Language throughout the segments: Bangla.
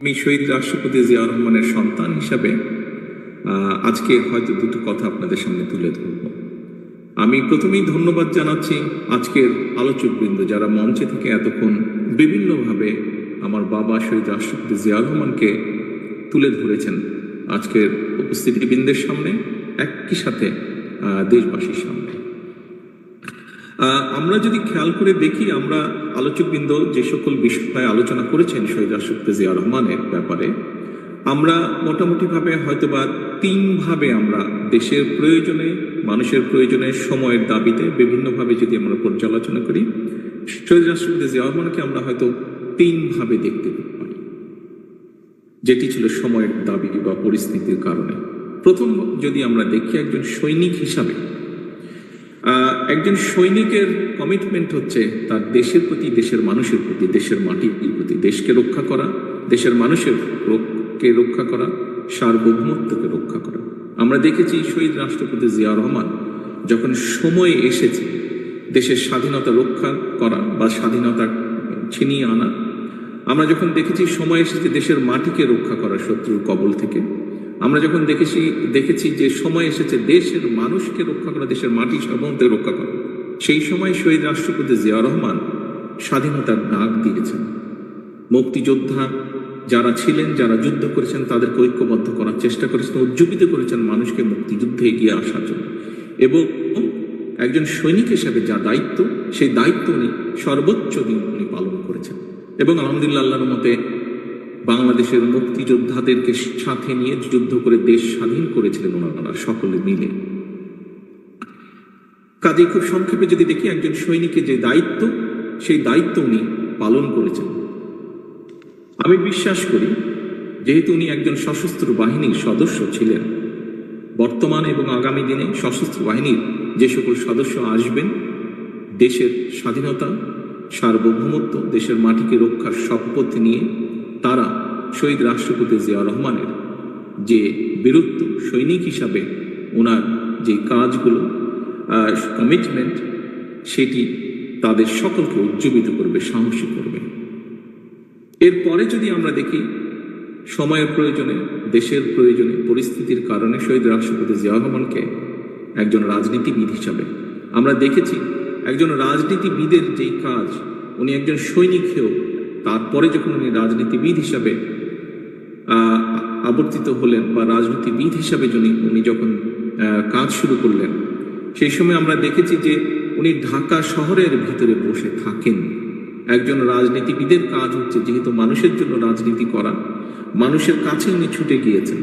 আমি শহীদ রাষ্ট্রপতি জিয়া রহমানের সন্তান হিসাবে আজকে হয়তো দুটো কথা আপনাদের সামনে তুলে ধরব। আমি প্রথমেই ধন্যবাদ জানাচ্ছি আজকের আলোচকবৃন্দ যারা মঞ্চে থেকে এতক্ষণ বিভিন্নভাবে আমার বাবা শহীদ রাষ্ট্রপতি জিয়া রহমানকে তুলে ধরেছেন আজকের উপস্থিতিবৃন্দের সামনে, একই সাথে দেশবাসীর সামনে। আমরা যদি খেয়াল করে দেখি, আমরা আলোচকবৃন্দ যে সকল বিষয়ে আলোচনা করেছেন শহীদ রাষ্ট্রপতি জিয়া রহমানের ব্যাপারে, আমরা মোটামুটিভাবে হয়তোবা তিনভাবে আমরা দেশের প্রয়োজনে, মানুষের প্রয়োজনে সময়ের দাবিতে বিভিন্নভাবে যদি আমরা পর্যালোচনা করি, শহীদ রাষ্ট্রপতি জিয়া রহমানকে আমরা হয়তো তিনভাবে দেখতে পারি। যেটি ছিল সময়ের দাবি বা পরিস্থিতির কারণে। প্রথম যদি আমরা দেখি একজন সৈনিক হিসাবে একজন সৈনিকের কমিটমেন্ট হচ্ছে তার দেশের প্রতি, দেশের মানুষের প্রতি, দেশের মাটির প্রতি, দেশকে রক্ষা করা, দেশের মানুষের কে রক্ষা করা, সার্বভৌমত্বকে রক্ষা করা। আমরা দেখেছি শহীদ রাষ্ট্রপতি জিয়া রহমান যখন সময় এসেছে দেশের স্বাধীনতা রক্ষা করা বা স্বাধীনতা ছিনিয়ে আনা, আমরা যখন দেখেছি সময় এসেছে দেশের মাটিকে রক্ষা করা শত্রুর কবল থেকে আমরা যখন দেখেছি দেখেছি যে সময় এসেছে, দেশের মানুষকে রক্ষা করা, দেশের মাটি সার্বভৌমত্বকে রক্ষা করা। সেই সময় শহীদ রাষ্ট্রপতি জিয়া রহমান স্বাধীনতার ডাক দিয়েছেন। মুক্তিযোদ্ধা যারা ছিলেন, যারা যুদ্ধ করেছেন, তাদেরকে ঐক্যবদ্ধ করার চেষ্টা করেছেন, উজ্জীবিত করেছেন মানুষকে মুক্তিযুদ্ধে এগিয়ে আসার জন্য। এবং একজন সৈনিক হিসেবে যা দায়িত্ব, সেই দায়িত্ব উনি সর্বোচ্চ দিন উনি পালন করেছেন। এবং আলহামদুলিল্লাহ, আল্লাহর মতে বাংলাদেশের মুক্তিযোদ্ধাদেরকে সাথে নিয়ে যুদ্ধ করে দেশ স্বাধীন করেছিলেন ওনারা সকলে মিলে। কাজে খুব সংক্ষেপে যদি দেখি, একজন সৈনিকের যে দায়িত্ব, সেই দায়িত্ব উনি পালন করেছেন। আমি বিশ্বাস করি, যেহেতু উনি একজন সশস্ত্র বাহিনীর সদস্য ছিলেন, বর্তমান এবং আগামী দিনে সশস্ত্র বাহিনীর যে সকল সদস্য আসবেন, দেশের স্বাধীনতা, সার্বভৌমত্ব, দেশের মাটিকে রক্ষার শপথ নিয়ে তারা শহীদ রাষ্ট্রপতি জিয়া রহমানের যে বীরত্ব সৈনিক হিসাবে ওনার যে কাজগুলো কমিটমেন্ট সেটি তাদের সকলকে উজ্জীবিত করবে, সাহসী করবে। এরপরে যদি আমরা দেখি, সময়ের প্রয়োজনে, দেশের প্রয়োজনে, পরিস্থিতির কারণে শহীদ রাষ্ট্রপতি জিয়া রহমানকে একজন রাজনীতিবিদ হিসাবে আমরা দেখেছি। একজন রাজনীতিবিদের যেই কাজ, উনি একজন সৈনিক হয়েও তারপরে যখন উনি রাজনীতিবিদ হিসাবে আবর্তিত হলেন বা রাজনীতিবিদ হিসাবে যিনি, উনি যখন কাজ শুরু করলেন, সেই সময় আমরা দেখেছি যে উনি ঢাকা শহরের ভিতরে বসে থাকেন। একজন রাজনীতিবিদের কাজ হচ্ছে যেহেতু মানুষের জন্য রাজনীতি করা, মানুষের কাছে উনি ছুটে গিয়েছেন।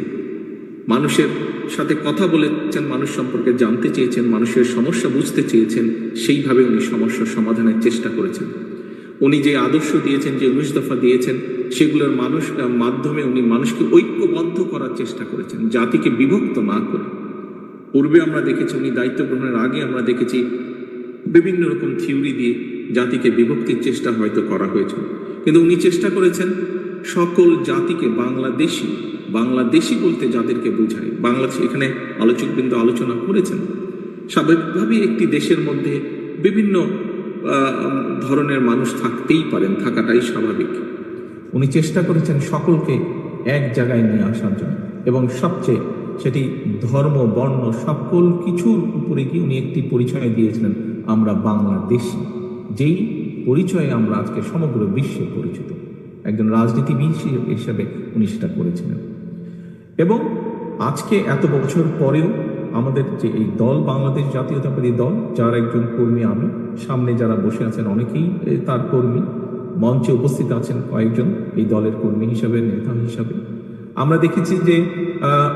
মানুষের সাথে কথা বলেছেন, মানুষ সম্পর্কে জানতে চেয়েছেন, মানুষের সমস্যা বুঝতে চেয়েছেন, সেইভাবে উনি সমস্যার সমাধানের চেষ্টা করেছেন। উনি যে আদর্শ দিয়েছেন, যে উনিশ দফা দিয়েছেন, সেগুলোর মানুষ মাধ্যমে উনি মানুষকে ঐক্যবদ্ধ করার চেষ্টা করেছেন, জাতিকে বিভক্ত না করে। পূর্বে আমরা দেখেছি উনি দায়িত্ব গ্রহণের আগে আমরা দেখেছি বিভিন্ন রকম থিওরি দিয়ে জাতিকে বিভক্তির চেষ্টা হয়তো করা হয়েছে কিন্তু উনি চেষ্টা করেছেন সকল জাতিকে বাংলাদেশি বাংলাদেশি বলতে যাদেরকে বোঝায়। বাংলাদেশ এখানে আলোচকবৃন্দ আলোচনা করেছেন। স্বাভাবিকভাবেই একটি দেশের মধ্যে বিভিন্ন ধরনের মানুষ থাকতেই পারেন, থাকাটাই স্বাভাবিক। উনি চেষ্টা করেছেন সকলকে এক জায়গায় নিয়ে আসার জন্য। এবং সবচেয়ে সেটি ধর্ম, বর্ণ, সকল কিছুর উপরে গিয়ে উনি একটি পরিচয় দিয়েছিলেন, আমরা বাংলাদেশি। যেই পরিচয়ে আমরা আজকে সমগ্র বিশ্বে পরিচিত। একজন রাজনীতিবিদ হিসেবে উনি সেটা করেছিলেন। এবং আজকে এত বছর পরেও আমাদের যে এই দল, বাংলাদেশ জাতীয়তাবাদী দল, যার একজন কর্মী আমি, সামনে যারা বসে আছেন অনেকেই তার কর্মী মঞ্চে উপস্থিত আছেন কয়েকজন এই দলের কর্মী হিসাবে, নেতা হিসাবে। আমরা দেখেছি যে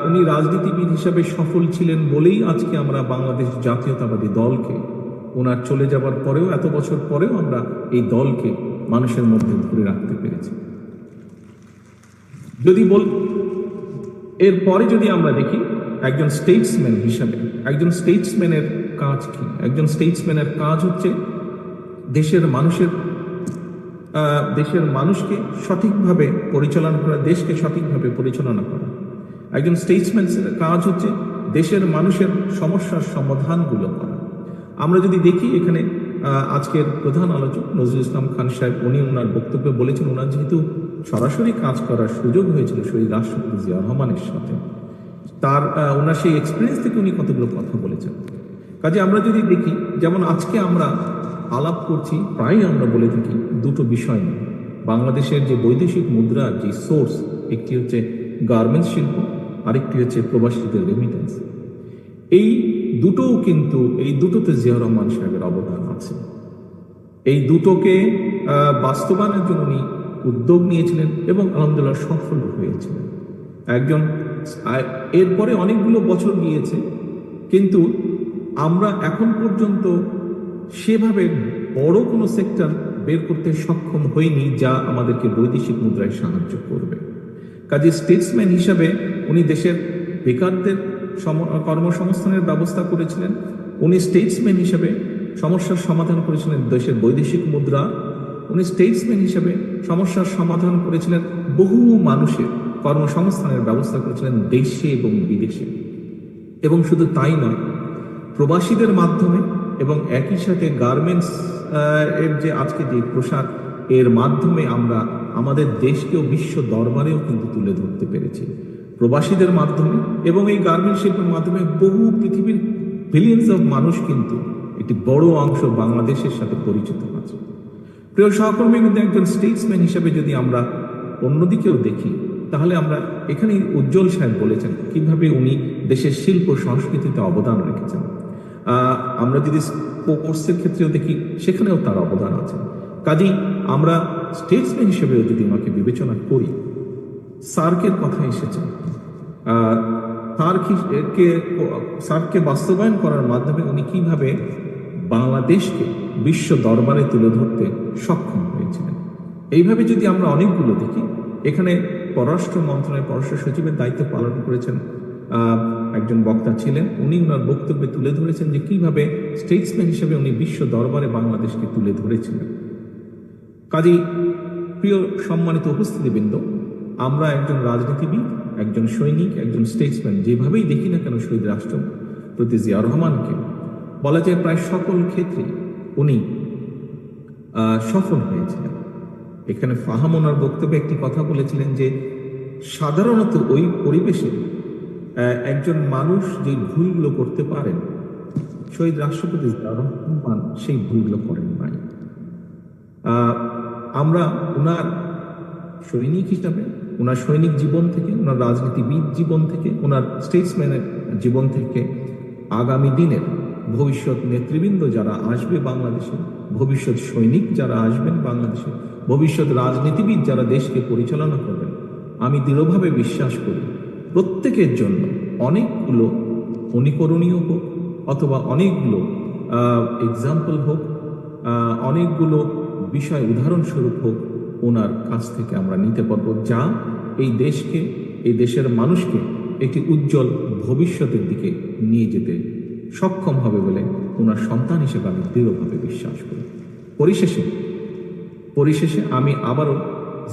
উনি রাজনীতিবিদ হিসাবে সফল ছিলেন বলেই আজকে আমরা বাংলাদেশ জাতীয়তাবাদী দলকে, ওনার চলে যাবার পরেও, এত বছর পরেও আমরা এই দলকে মানুষের মধ্যে ধরে রাখতে পেরেছি। যদি বল, এরপরে যদি আমরা দেখি একজন স্টেটসম্যান হিসাবে, একজন স্টেটসম্যানের কাজ কি? একজন স্টেটসম্যানের কাজ হচ্ছে দেশের মানুষের দেশের মানুষকে সঠিকভাবে পরিচালনা করা, দেশকে সঠিকভাবে পরিচালনা করা। একজন স্টেটসম্যানের কাজ হচ্ছে দেশের মানুষের সমস্যার সমাধানগুলো করা। আমরা যদি দেখি এখানে আজকের প্রধান আলোচক নজরুল ইসলাম খান সাহেব, উনি ওনার বক্তব্যে বলেছেন ওনার যেহেতু সরাসরি কাজ করার সুযোগ হয়েছিল শহীদ রাষ্ট্রপতি জিয়া রহমানের সাথে তার ওনার সেই এক্সপিরিয়েন্স থেকে উনি কতগুলো কথা বলেছেন। কাজে আমরা যদি দেখি, যেমন আজকে আমরা আলাপ করছি, প্রায়ই আমরা বলে থাকি দুটো বিষয় নিয়ে। বাংলাদেশের যে বৈদেশিক মুদ্রার যে সোর্স একটি হচ্ছে গার্মেন্টস শিল্প, আরেকটি হচ্ছে প্রবাসীদের রেমিটেন্স এই দুটোও কিন্তু, এই দুটোতে জিয়া রহমান সাহেবের অবদান আছে। এই দুটোকে বাস্তবায়নের জন্য উনি উদ্যোগ নিয়েছিলেন এবং আলহামদুলিল্লাহ সফল হয়েছিলেন। একজন এরপরে অনেকগুলো বছর গিয়েছে, কিন্তু আমরা এখন পর্যন্ত সেভাবে বড় কোনো সেক্টর বের করতে সক্ষম হইনি যা আমাদেরকে বৈদেশিক মুদ্রায় সাহায্য করবে। কাজে স্টেটসম্যান হিসাবে উনি দেশের বেকারদের কর্মসংস্থানের ব্যবস্থা করেছিলেন, উনি স্টেটসম্যান হিসাবে সমস্যার সমাধান করেছিলেন দেশের বৈদেশিক মুদ্রা, উনি স্টেটসম্যান হিসাবে সমস্যার সমাধান করেছিলেন বহু মানুষের। কর্মসংস্থানের ব্যবস্থা করেছিলেন দেশে এবং বিদেশে। এবং শুধু তাই নয়, প্রবাসীদের মাধ্যমে এবং একই সাথে গার্মেন্টস এর যে আজকে যে পোশাক, এর মাধ্যমে আমরা আমাদের দেশকেও বিশ্ব দরবারেও কিন্তু তুলে ধরতে পেরেছি। প্রবাসীদের মাধ্যমে এবং এই গার্মেন্ট শিল্পের মাধ্যমে বহু পৃথিবীর বিলিয়ন্স অফ মানুষ কিন্তু একটি বড় অংশ বাংলাদেশের সাথে পরিচিত আছে। প্রিয় সহকর্মী, কিন্তু একজন স্টেটসম্যান হিসেবে যদি আমরা অন্যদিকেও দেখি তাহলে আমরা এখানেই উজ্জ্বল সাহেব বলেছেন কীভাবে উনি দেশের শিল্প সংস্কৃতিতে অবদান রেখেছেন। আমরা যদি স্পোর্টসের ক্ষেত্রেও দেখি সেখানেও তার অবদান আছে। কাজেই আমরা স্টেটসম্যান হিসেবেও যদি ওনাকে বিবেচনা করি সার্কের কথা এসেছে। আহ, সার্ক হি- কে সার্ককে বাস্তবায়ন করার মাধ্যমে উনি কীভাবে বাংলাদেশকে বিশ্ব দরবারে তুলে ধরতে সক্ষম হয়েছিলেন। এইভাবে যদি আমরা অনেকগুলো দেখি এখানে পররাষ্ট্র মন্ত্রণালয়ের পররাষ্ট্র সচিবের দায়িত্ব পালন করেছেন একজন বক্তা ছিলেন। উনি ওনার বক্তব্যে তুলে ধরেছেন যে কীভাবে স্টেটসম্যান হিসেবে উনি বিশ্ব দরবারে বাংলাদেশকে তুলে ধরেছিলেন। কাজেই প্রিয় সম্মানিত উপস্থিতিবৃন্দ, আমরা একজন রাজনীতিবিদ, একজন সৈনিক, একজন স্টেটসম্যান যেভাবেই দেখি না কেন শহীদ রাষ্ট্র প্রতি জিয়া রহমানকে, বলা যায় প্রায় সকল ক্ষেত্রে উনি সফল হয়েছিলেন। এখানে ফাহাম ওনার বক্তব্যে একটি কথা বলেছিলেন যে সাধারণত ওই পরিবেশে একজন মানুষ যে ভুলগুলো করতে পারেন, শহীদ রাষ্ট্রপতি রহমান সেই ভুলগুলো করেন নাই। আমরা ওনার সৈনিক হিসাবে ওনার সৈনিক জীবন থেকে ওনার রাজনীতিবিদ জীবন থেকে ওনার স্টেটসম্যানের জীবন থেকে আগামী দিনের ভবিষ্যৎ নেতৃবৃন্দ যারা আসবে বাংলাদেশে, ভবিষ্যৎ সৈনিক যারা আসবেন বাংলাদেশে ভবিষ্যৎ রাজনীতিবিদ যারা দেশকে পরিচালনা করবেন, আমি দৃঢ়ভাবে বিশ্বাস করি প্রত্যেকের জন্য অনেকগুলো অনুকরণীয় হোক অথবা অনেকগুলো এক্সাম্পল হোক অনেকগুলো বিষয় উদাহরণস্বরূপ হোক, ওনার কাছ থেকে আমরা নিতে পারব যা এই দেশকে, এই দেশের মানুষকে একটি উজ্জ্বল ভবিষ্যতের দিকে নিয়ে যেতে সক্ষম হবে বলে ওনার সন্তান হিসেবে আমি দৃঢ়ভাবে বিশ্বাস করি। পরিশেষে পরিশেষে আমি আবারও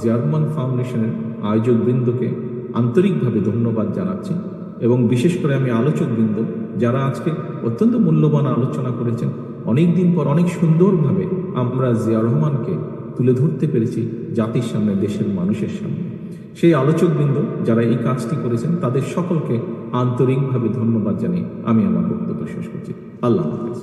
জিয়ারমান ফাউন্ডেশনের আয়োজক বৃন্দকে আন্তরিকভাবে ধন্যবাদ জানাচ্ছি এবং বিশেষ করে আমি আলোচক বৃন্দ যারা আজকে অত্যন্ত মূল্যবান আলোচনা করেছেন অনেক দিন পর অনেক সুন্দরভাবে আমরা জিয়া রহমানকে তুলে ধরতে পেরেছি জাতির সামনে, দেশের মানুষের সামনে। সেই আলোচক বৃন্দ যারা এই কাজটি করেছেন, তাদের সকলকে আন্তরিকভাবে ধন্যবাদ জানিয়ে আমি আমার বক্তব্য শেষ করছি। আল্লাহ হাফেজ।